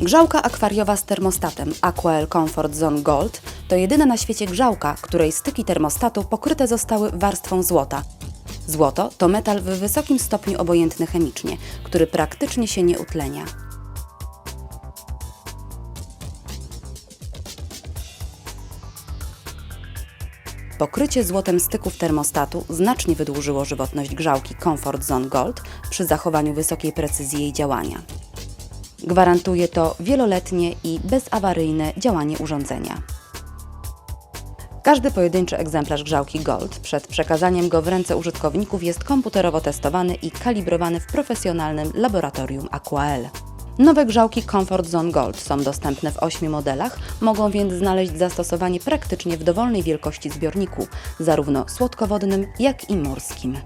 Grzałka akwariowa z termostatem Aquael Comfort Zone Gold to jedyna na świecie grzałka, której styki termostatu pokryte zostały warstwą złota. Złoto to metal w wysokim stopniu obojętny chemicznie, który praktycznie się nie utlenia. Pokrycie złotem styków termostatu znacznie wydłużyło żywotność grzałki Comfort Zone Gold przy zachowaniu wysokiej precyzji jej działania. Gwarantuje to wieloletnie i bezawaryjne działanie urządzenia. Każdy pojedynczy egzemplarz grzałki Gold przed przekazaniem go w ręce użytkowników jest komputerowo testowany i kalibrowany w profesjonalnym laboratorium Aquael. Nowe grzałki Comfort Zone Gold są dostępne w 8 modelach, mogą więc znaleźć zastosowanie praktycznie w dowolnej wielkości zbiorniku, zarówno słodkowodnym, jak i morskim.